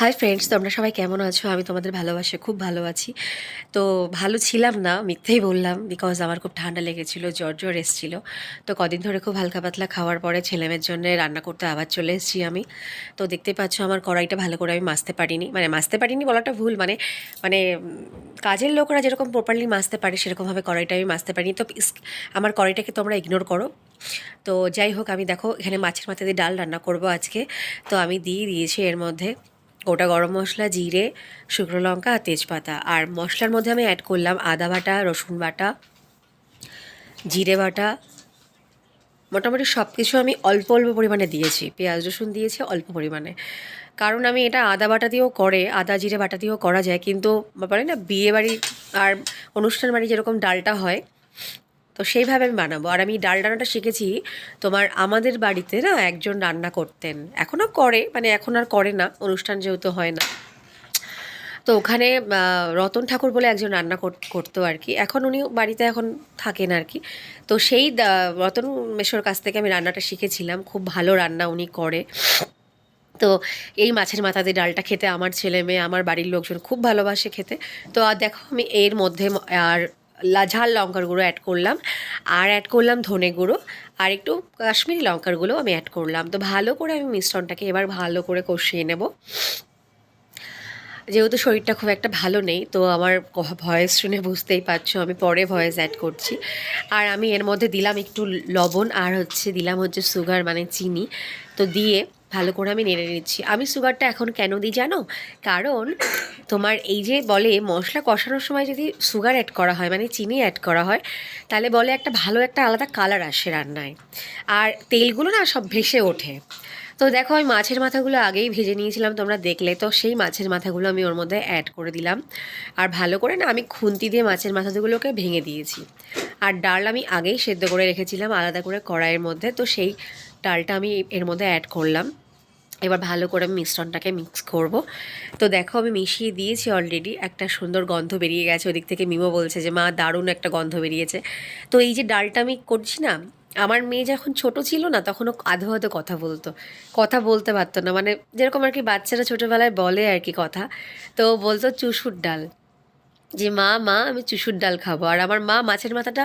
Hi friends তোমরা সবাই কেমন আছো? আমি তোমাদের ভালোবাসে, খুব ভালো আছি। তো ভালো ছিলাম না, মিথ্যেই বললাম বিকজ আমার খুব ঠান্ডা লেগেছিল, জ্বর জ্বর এসেছিল। তো কদিন ধরে খুব হালকা পাতলা খাওয়ার পরে ছেলেমেয়ের জন্য রান্না করতে আবার চলে এসেছি আমি। তো দেখতে পাচ্ছ আমার কড়াইটা ভালো করে আমি মাজতে পারিনি। মানে মাজতে পারিনি বলাটা ভুল মানে মানে কাজের লোকরা যেরকম প্রপারলি মাজতে পারে, সেরকমভাবে কড়াইটা আমি মাজতে পারিনি। তো আমার কড়াইটাকে তোমরা ইগনোর করো। তো যাই হোক, আমি দেখো, এখানে মাছের মাথা দিয়ে ডাল রান্না করব আজকে। তো আমি দিয়ে দিয়েছি এর মধ্যে গোটা গরম মশলা, জিরে, শুকনো লঙ্কা আর তেজপাতা। আর মশলার মধ্যে আমি অ্যাড করলাম আদা বাটা, রসুন বাটা, জিরে বাটা। মোটামুটি সব কিছু আমি অল্প অল্প পরিমাণে দিয়েছি। পেঁয়াজ, রসুন দিয়েছি অল্প পরিমাণে। কারণ আমি এটা আদা বাটা দিয়েও করে, আদা, জিরে বাটা দিয়েও করা যায়। কিন্তু বলে না বিয়ে বাড়ি আর অনুষ্ঠান বাড়ি যেরকম ডালটা হয় তো সেইভাবে আমি বানাবো। আর আমি ডাল রান্নাটা শিখেছি, তোমার আমাদের বাড়িতে না একজন রান্না করতেন। এখনও করে মানে এখন আর করে না, অনুষ্ঠান যেহেতু হয় না। তো ওখানে রতন ঠাকুর বলে একজন রান্না কর- করতো আর কি। এখন উনি বাড়িতে এখন থাকেন আর কি। তো সেই রতন মেশোর কাছ থেকে আমি রান্নাটা শিখেছিলাম। খুব ভালো রান্না উনি করে। তো এই মাছের মাথা দিয়ে ডালটা খেতে আমার ছেলে মেয়ে, আমার বাড়ির লোকজন খুব ভালোবাসে খেতে। তো আর দেখো আমি এর মধ্যে আর ঝাল লঙ্কার গুঁড়ো অ্যাড করলাম। আর অ্যাড করলাম ধনে গুঁড়ো। আর একটু কাশ্মীরি লঙ্কার গুঁড়ো আমি অ্যাড করলাম। তো ভালো করে আমি মিশ্রণটাকে এবার ভালো করে কষিয়ে নেব। যেহেতু শরীরটা খুব একটা ভালো নেই, তো আমার ভয়েস শুনে বুঝতেই পারছ, আমি পরে ভয়েস অ্যাড করছি। আর আমি এর মধ্যে দিলাম একটু লবণ, আর হচ্ছে দিলাম হচ্ছে সুগার মানে চিনি। তো দিয়ে ভালো করে আমি নেড়ে নিচ্ছি। আমি সুগারটা এখন কেন দিই জানো? কারণ তোমার এই যে বলে মশলা কষানোর সময় যদি সুগার অ্যাড করা হয় মানে চিনি অ্যাড করা হয়, তাহলে বলে একটা ভালো একটা আলাদা কালার আসে রান্নায়। আর তেলগুলো না সব ভেসে ওঠে। তো দেখো আমি মাছের মাথাগুলো আগেই ভেজে নিয়েছিলাম, তোমরা দেখলে তো সেই মাছের মাথাগুলো আমি ওর মধ্যে অ্যাড করে দিলাম। আর ভালো করে না আমি খুন্তি দিয়ে মাছের মাথাগুলোকে ভেঙে দিয়েছি। আর ডাল আমি আগেই সেদ্ধ করে রেখেছিলাম আলাদা করে কড়াইয়ের মধ্যে, তো সেই ডালটা আমি এর মধ্যে অ্যাড করলাম। এবার ভালো করে মিশ্রণটাকে মিক্স করব। তো দেখো আমি মিশিয়ে দিয়েছি অলরেডি একটা সুন্দর গন্ধ বেরিয়ে গেছে। ওদিক থেকে মিমো বলছে যে, মা, দারুণ একটা গন্ধ বেরিয়েছে। তো এই যে ডালটা আমি করছি না, আমার মেয়ে যখন ছোট ছিল না তখন ও আধো আধো কথা বলতো। কথা বলতে পারতো না। মানে যেরকম আর কি বাচ্চারা ছোটোবেলায় বলে আর কি কথা। তো বলতো চুষুর ডাল। যে, মা মা, আমি চুষুর ডাল খাব। আর আমার মা মাছের মাথাটা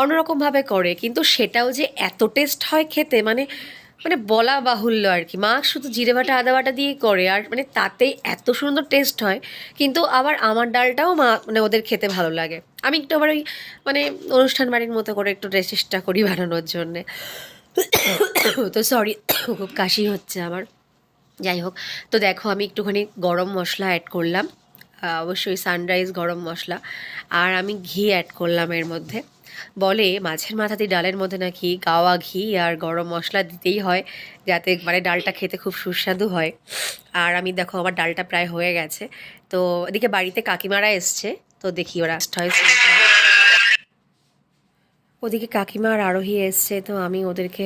অন্যরকমভাবে করে, কিন্তু সেটাও যে এত টেস্ট হয় খেতে মানে মানে বলা বাহুল্য আর কি। মা শুধু জিরে বাটা, আদা বাটা দিয়েই করে, আর মানে তাতে এত সুন্দর টেস্ট হয়, কিন্তু আবার আমার ডালটাও মা মানে ওদের খেতে ভালো লাগে। আমি একটু আবার ওই মানে অনুষ্ঠান বাড়ির মতো করে একটু চেষ্টা করি বানানোর জন্যে। তো সরি খুব কাশি হচ্ছে আমার। যাই হোক, তো দেখো আমি একটুখানি গরম মশলা অ্যাড করলাম। অবশ্যই সানরাইজ গরম মশলা। আর আমি ঘি অ্যাড করলাম এর মধ্যে। বলে মাছের মাথা দিয়ে ডালের মধ্যে নাকি গাওয়া ঘি আর গরম মশলা দিতেই হয়, যাতে মানে ডালটা খেতে খুব সুস্বাদু হয়। আর আমি দেখো আমার ডালটা প্রায় হয়ে গেছে। তো এদিকে বাড়িতে কাকিমারা এসছে, তো দেখি ওরা ওদিকে কাকিমা আর আরোহী এসছে, তো আমি ওদেরকে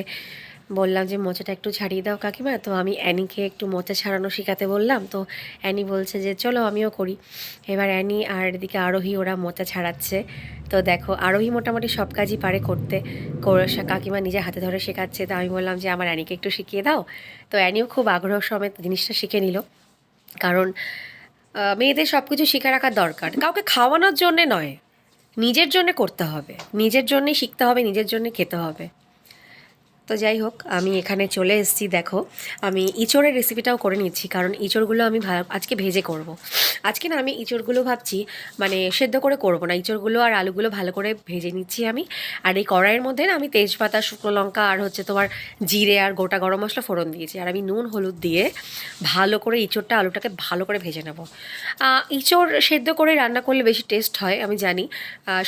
বললাম যে মোচাটা একটু ছাড়িয়ে দাও কাকিমা। তো আমি অ্যানিকে একটু মোচা ছাড়ানো শেখাতে বললাম। তো অ্যানি বলছে যে, চলো আমিও করি। এবার অ্যানি আর এদিকে আরোহী ওরা মোচা ছাড়াচ্ছে। তো দেখো, আরোহী মোটামুটি সব কাজই পারে করতে। করে- কাকিমা নিজে হাতে ধরে শেখাচ্ছে। তো আমি বললাম যে, আমার অ্যানিকে একটু শিখিয়ে দাও। তো অ্যানিও খুব আগ্রহ সমেত জিনিসটা শিখে নিল। কারণ মেয়েদের সব কিছু শিখে রাখা দরকার। কাউকে খাওয়ানোর জন্যে নয়, নিজের জন্যে করতে হবে। নিজের জন্যে শিখতে হবে, নিজের জন্যে খেতে হবে। তো যাই হোক, আমি এখানে চলে এসেছি, দেখো। আমি ইঁচড়ের রেসিপিটাও করে নিচ্ছি কারণ ইঁচড়গুলো আমি আজকে ভেজে করব। আজকে না আমি ইঁচড়গুলো ভাবছি মানে সেদ্ধ করে করব না। ইঁচড়গুলো আর আলুগুলো ভালো করে ভেজে নিচ্ছি আমি। আর এই কড়াইয়ের মধ্যে না আমি তেজপাতা, শুকনো লঙ্কা আর হচ্ছে তোমার জিরে আর গোটা গরম মশলা ফোড়ন দিয়েছি। আর আমি নুন, হলুদ দিয়ে ভালো করে ইঁচড়টা, আলুটাকে ভালো করে ভেজে নেব। ইঁচড় সেদ্ধ করে রান্না করলে বেশি টেস্ট হয়, আমি জানি।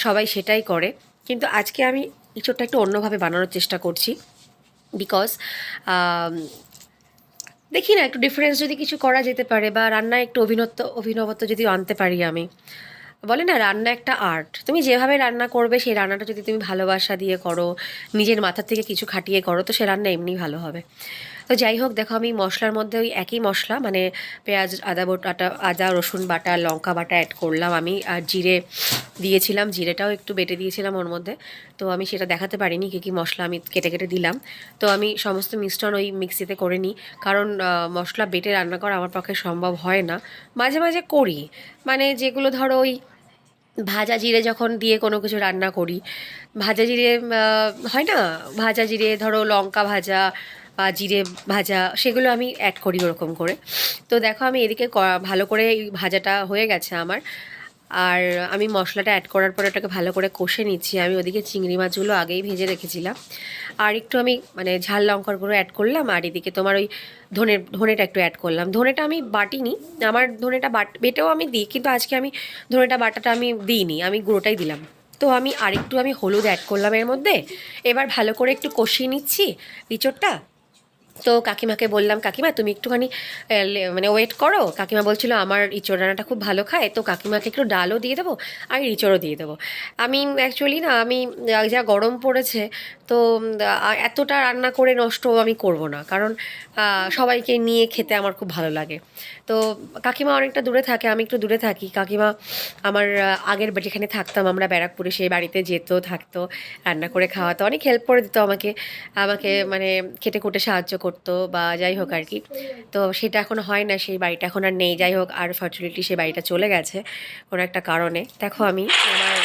সবাই সেটাই করে। কিন্তু আজকে আমি ইঁচড়টা একটু অন্যভাবে বানানোর চেষ্টা করছি। বিকজ দেখি না, একটু ডিফারেন্স যদি কিছু করা যেতে পারে বা রান্নায় একটু অভিনত্ব, অভিনবত্ব যদি আনতে পারি আমি। বলে না, রান্না একটা আর্ট তুমি যেভাবে রান্না করবে, সেই রান্নাটা যদি তুমি ভালোবাসা দিয়ে করো, নিজের মাথার থেকে কিছু খাটিয়ে করো, তো সে রান্না এমনি ভালো হবে। তো যাই হোক, দেখো আমি মশলার মধ্যে ওই একই মশলা মানে পেঁয়াজ, আদা বাটা আদা, রসুন বাটা, লঙ্কা বাটা অ্যাড করলাম আমি, আর জিরে দিয়েছিলাম, জিরেটাও একটু বেটে দিয়েছিলাম ওর মধ্যে। তো আমি সেটা দেখাতে পারিনি কী কী মশলা আমি কেটে কেটে দিলাম। তো আমি সমস্ত মিশ্রণ ওই মিক্সিতে করে নিই। কারণ মশলা বেটে রান্না করা আমার পক্ষে সম্ভব হয় না। মাঝে মাঝে করি। মানে যেগুলো ধরো ওই ভাজা জিরে যখন দিয়ে কোনো কিছু রান্না করি, ভাজা জিরে হয় না? ভাজা জিরে ধরো লঙ্কা ভাজা বা জিরে ভাজা সেগুলো আমি অ্যাড করি ওরকম করে। তো দেখো আমি এদিকে ভালো করে ভাজাটা হয়ে গেছে আমার। আর আমি মশলাটা অ্যাড করার পরে ওটাকে ভালো করে কষে নিচ্ছি। আমি ওদিকে চিংড়ি মাছগুলো আগেই ভেজে রেখেছিলাম। আর একটু আমি মানে ঝাল লঙ্কার গুঁড়ো অ্যাড করলাম, আর এদিকে তোমার ওই ধনে, ধনেটা একটু অ্যাড করলাম। ধনেটা আমি বাটিনি, আমার ধনেটা বাট, বেটেও আমি দিই, কিন্তু আজকে আমি ধনেটা বাটাটা আমি দিইনি, আমি গুঁড়োটাই দিলাম। তো আমি আরেকটু আমি হলুদ অ্যাড করলাম এর মধ্যে। এবার ভালো করে একটু কষিয়ে নিচ্ছি ইঁচড়টা তো কাকিমাকে বললাম, কাকিমা, তুমি একটুখানি মানে ওয়েট করো। কাকিমা বলছিল, আমার ইঁচড় রান্নাটা খুব ভালো খায়, তো কাকিমাকে একটু ডালও দিয়ে দেবো আর ইঁচড়ও দিয়ে দেবো। আমি অ্যাকচুয়ালি না, আমি যা গরম পড়েছে, তো এতটা রান্না করে নষ্ট আমি করব না। কারণ সবাইকে নিয়ে খেতে আমার খুব ভালো লাগে। তো কাকিমা অনেকটা দূরে থাকে, আমি একটু দূরে থাকি। কাকিমা আমার আগের যেখানে থাকতাম, আমরা ব্যারাকপুরে সেই বাড়িতে যেত, থাকতো, রান্না করে খাওয়াতো, অনেক হেল্প করে দিত আমাকে আমাকে মানে কেটে কুটে সাহায্য করতো বা যাই হোক আর কি। তো সেটা এখন হয় না, সেই বাড়িটা এখন আর নেই। যাই হোক, আর ফর্চুনেটলি সেই বাড়িটা চলে গেছে কোনো একটা কারণে। দেখো আমি আমার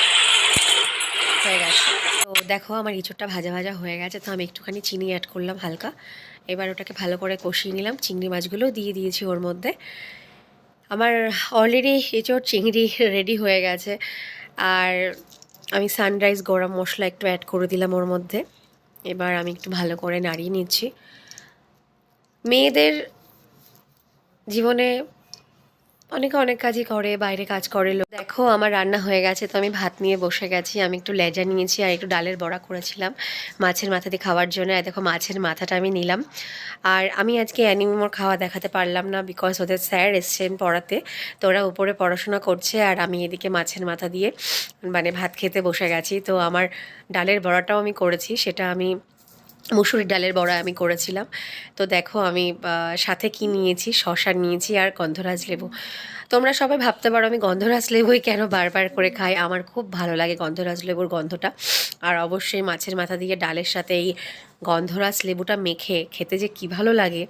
হয়ে গেছে। তো দেখো আমার ইঁচড়টা ভাজা ভাজা হয়ে গেছে, তো আমি একটুখানি চিনি অ্যাড করলাম হালকা। এবার ওটাকে ভালো করে কষিয়ে নিলাম। চিংড়ি মাছগুলো দিয়ে দিয়েছি ওর মধ্যে। আমার অলরেডি এঁচড়, চিংড়ি রেডি হয়ে গেছে। আর আমি সানরাইজ গরম মশলা একটু অ্যাড করে দিলাম ওর মধ্যে। এবার আমি একটু ভালো করে নাড়িয়ে নিচ্ছি। মেয়েদের জীবনে অনেকে অনেক কাজই করে, বাইরে কাজ করে লোক। দেখো, আমার রান্না হয়ে গেছে, তো আমি ভাত নিয়ে বসে গেছি। আমি একটু লেজা নিয়েছি আর একটু ডালের বড়া করেছিলাম মাছের মাথা দিয়ে খাওয়ার জন্য। আর দেখো, মাছের মাথাটা আমি নিলাম। আর আমি আজকে অ্যানিমোর খাওয়া দেখাতে পারলাম না বিকজ ওদের স্যার এসছেন পড়াতে। তো ওরা উপরে পড়াশোনা করছে আর আমি এদিকে মাছের মাথা দিয়ে মানে ভাত খেতে বসে গেছি। তো আমার ডালের বড়াটাও আমি করেছি, সেটা আমি মুসুরির ডালের বড়া আমি করেছিলাম। তো দেখো আমি সাথে কি নিয়েছি? শশা নিয়েছি আর গন্ধরাজ লেবু। তোমরা সবাই ভাবতে পারো আমি গন্ধরাজ লেবুই কেন বারবার করে খাই? আমার খুব ভালো লাগে গন্ধরাজ লেবুর গন্ধটা। আর অবশ্যই মাছের মাথা দিয়ে ডালের সাথে এই গন্ধরাজ লেবুটা মেখে খেতে যে কি ভালো লাগে।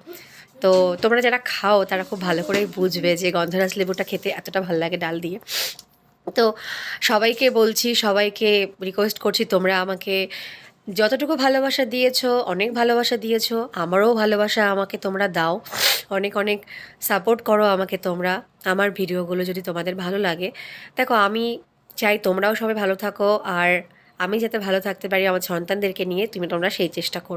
তো তোমরা যারা খাও, তারা খুব ভালো করেই বুঝবে যে গন্ধরাজ লেবুটা খেতে এতটা ভালো লাগে ডাল দিয়ে। তো সবাইকে বলছি, সবাইকে রিকোয়েস্ট করছি তোমরা আমাকে যতটুকু ভালোবাসা দিয়েছ, অনেক ভালোবাসা দিয়েছ, আমারও ভালোবাসা আমাকে তোমরা দাও। অনেক অনেক সাপোর্ট করো আমাকে তোমরা। আমার ভিডিওগুলো যদি তোমাদের ভালো লাগে। দেখো, আমি চাই তোমরাও সবাই ভালো থাকো, আর আমি যাতে ভালো থাকতে পারি আমার সন্তানদেরকে নিয়ে, তুমি তোমরা সেই চেষ্টা করো।